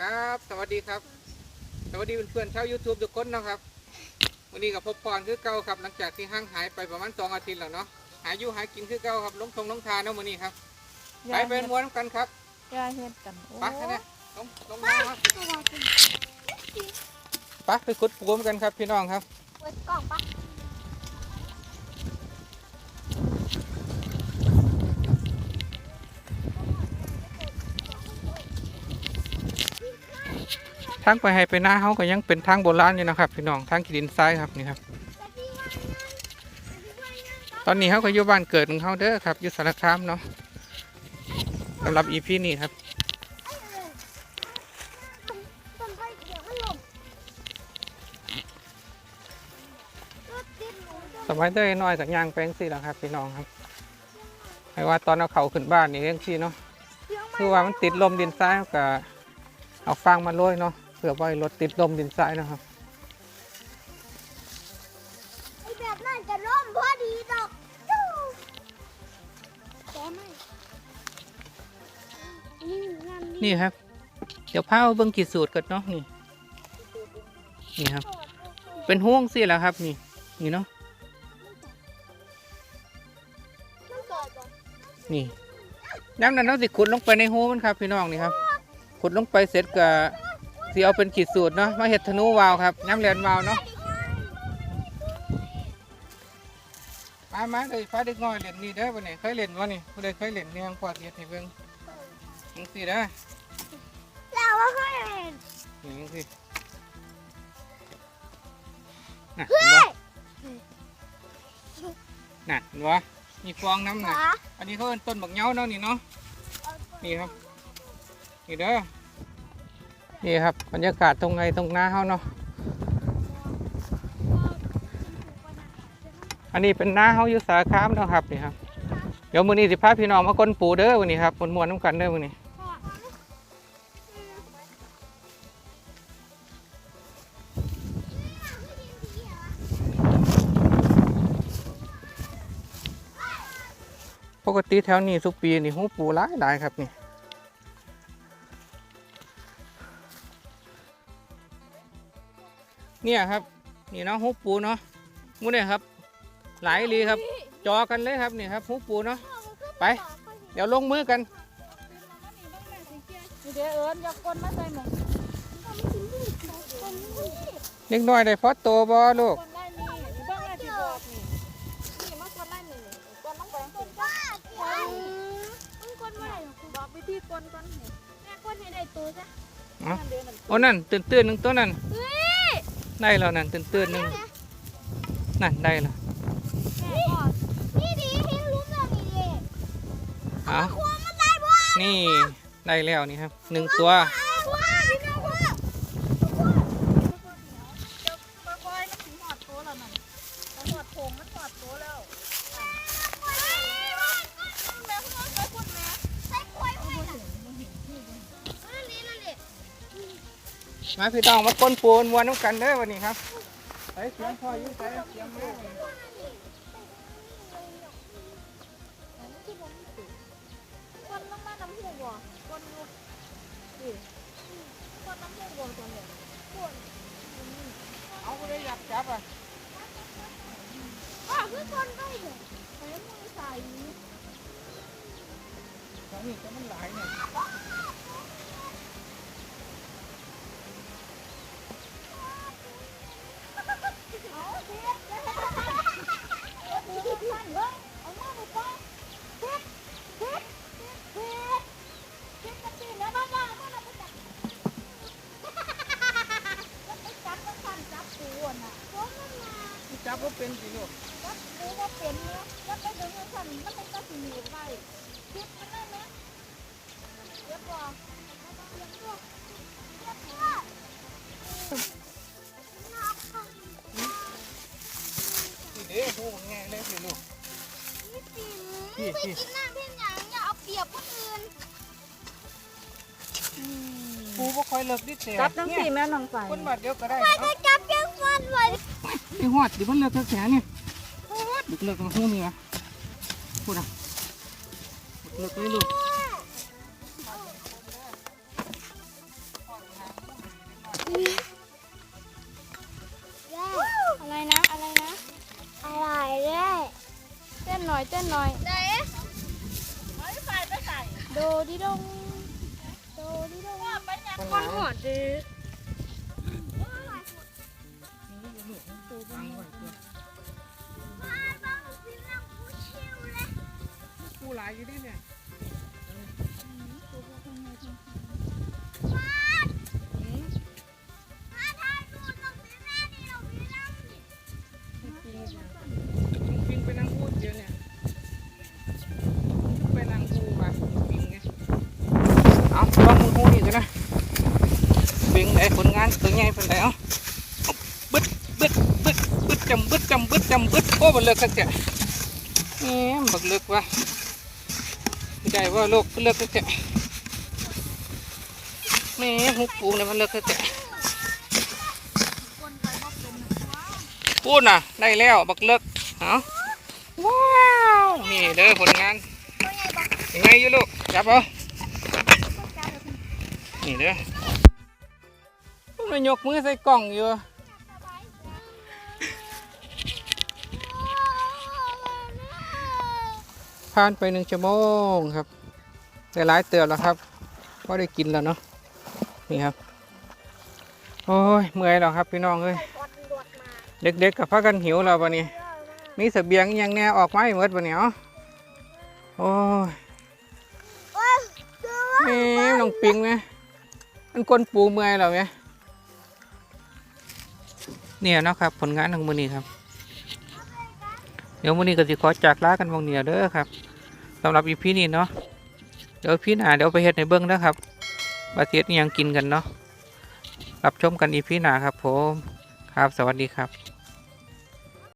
ครับ สวัสดีครับ สวัสดีเพื่อนๆชาว YouTube ทุกคนนะครับ วันนี้กับพบปอนคือเก่าครับ หลังจากที่ห่างหายไปประมาณสองอาทิตย์แล้วเนาะ หาอยู่หากินคือเก่าครับลงทงลงทานเนาะมื้อนี้ครับ ไปเป็นมวนกันครับยาเฮ็ดกันโอ้ไปกันนะลงลงมาครับไปไปขุดปูมกันครับพี่น้องครับเปิดกล่องปะ ทางไปให้ไปหน้าเขาก็ยังเป็นทางโบราณอยู่นะครับพี่น้องทางขีดินทรายครับนี่ครับ ตอนนี้เขาก็อยู่บ้านเกิดของเขาเด้อครับอยู่สารคามเนาะสำหรับอีพีนี้ครับต้นไมเดี๋ยวมันหล่มรถติดหนูจะสมัยเด้น้อยจากยางแปลงสิแล้วครับพี่น้องครับให้ว่าตอนเอาเขาขึ้นบ้านนี่เองสิเนาะคือว่ามันติดลมดินทรายเขาก็เอาฟางมาโรยเนาะ เพื่อไว้รถติดลมดินทรายนะครับไอ้แบบนั้นจะร่มพอดีดอกจู้แต่ไม่นี่งานนี่ครับ เดี๋ยวพาเอาเบิ้งกี่สูตรกันเนาะนี่นี่ครับ เป็นห่วงสิแหล้วครับ นี่ นี่เนาะมันเกิดบ่นี่น้ำนั้นเราสิขุดลงไปในหูมันครับ พี่น้องนี่ครับ ขุดลงไปเสร็จก็ สิเอาเป็นขีดสูตรเนาะมาเห็ดธนูวาวครับน้ำเลียนวาวเนาะมามาเลยฟ้าเด็กน้อยเล่นนี่เด้อวันนี้เคยเล่นวะนี่ผู้ใดเคยเล่นเนี่ยยังปอดเฮ็ดให้เบิ่งจังซี่เด้อเราก็เคยเห็นนี่จังซี่น่ะเห็นบ่น่ะเห็นบ่มีฟองน้ำน่ะขาอันนี้เขาเป็นต้นบักเหงาเนาะนี่เนาะนี่ครับนี่เด้อ นี่ครับบรรยากาศตรงไงตรงหน้าเขาเนาะอันนี้เป็นหน้าเขาอยู่สารคามเนาะครับนี่ครับเดี๋ยวมือนี้สิพาพี่น้องมาก้นปูเด้อวันนี้ครับมวนๆน้ำกันเด้อวันนี้ปกติแถวนี้ทุกปีนี่หูปูหลายหลายครับนี่ เนี่ยครับ นี่เนาะหูปูเนาะมูเนี่ยครับ หลายอีหลีครับ จอกันเลยครับนี่ครับหูปูเนาะไป เดี๋ยวลงมือกันนี่เดี๋ยวเอิ้นอยากคนมาใส่หมองเล็กน้อยได้พอโตบ่ลูกคนไล่นี่นี่เบิ่งไล่ที่บอกนี่นี่มาคนไล่นี่นี่คนต้องไปคนว่ามึงคนว่าอะไรของกูบอกวิธีคนก่อนนี่แม่คนให้ได้ตัวซะเอ้านั่นเด้อนั่นโอ้นั่นตื่นตื่นๆหนึ่งตัวนั่นเฮ้ย ได้แล้วนั่นตื่นตื่นๆหนึ่งนั่นได้แล้วนี่นี่ดีเห็นลุ้มแล้วนี่ดิเอาควงมันได้บ่นี่ได้แล้วนี่ครับหนึ่งตัว มาพี่น้องมาก้นปูนมวนน้ำกันเด้อวันนี้ครับไปเสียงพ่ออยุ่งใจเสียงแม่คนต้องมาน้ำหูบ่คนอยู่นี่คนน้ำหูบ่ตัวเนี่ยคนเอาไปเลยอยากจับอะว่าคือคนไปเถอะไปมือใส่ตอนนี้จะมันหลายเนี่ย เอาเฮ็ดเลยเอามือสั่นเลยเอามือไปก่อนเฮ็ดเฮ็ดเฮ็ดเฮ็ดกันสิแล้วบ้าบ้าบ้าบ้าจับแล้วไปจับมันสั่นจับปูน่ะโอ้มันมา จับก็เป็นสิลูก จับปูว่าเป็นเนาะ แล้วไปดึงมันสั่นมันเป็นตะสีหนีบไปเฮ็ดมันได้ไหมเรียบร้อยเรียบร้อยเรียบร้อยนี่เด้อหูมันแง่เลยสิลูกนี่สิไปกินน้ำเพียงอย่างอย่าเอาเปรียบคนอื่นปูบ่ค่อยเลิกดิเสียจับจังสี่แม่น้องใส่คนบาดเดียวก็ได้ไปก็จับเพียงฟันไว้ไอ้หอดดิมันเลิกแสเนี่ย ดึกเลิกมาสู้นี่นะพูดนะดึกเลิกเลยลูกอะไรนะ อะไรนะ อร่อยเลเต้นหน่อย เต้นหน่อยไหนไม่ใส่ไม่ใส่โดดิดงโดดิดงว่าไปไหนคนหัวดิ งพูดอีกนะปิงไหนผลงานตัวใหญ่เป็นไหนเอาบึดบึดบึดบึดจำบึดจำบึดจำบึดโอ้บันเลิกสักเจ้าแหมบักเลิกว่ะ ไม่ได้ว่าโลกเลิกสักเจ้าแม่หุบปูเนี่ยมันเลิกสักเจ้าพูดนะได้แล้วบักเลิกเอาว้าวนี่เด้อผลงานยังไงอยู่ลูกจับเอานี่เด้อมันยกมือใส่กล่องอยู่ ผ่านไปหนึ่งชั่วโมงครับได้หลายเตือนแล้วครับก็ได้กินแล้วเนาะนี่ครับ โอ้ยเมื่อยแล้วครับพี่น้องเอ้ยเด็กๆกับพากันหิวแล้ววันนี้มีเสบียงยังแน่ออกมาให้หมดวันนี้เนาะโอ้ยแม่น้องปิงไหมมันกวนปูเมื่อยแล้วไหมเนี่ยนะครับผลงานของมือนี้ครับ ดี๋ยววันนี้ก็สิขอจากลากันวงเหนียเด้อครับสำหรับอีพีนี้เนาะเดี๋ยวพี่หนาเดี๋ยวไปเห็ดในเบื้องนะครับมาเทียดยังกินกันเนาะรับชมกันอีพีหนาครับผมครับสวัสดีครับ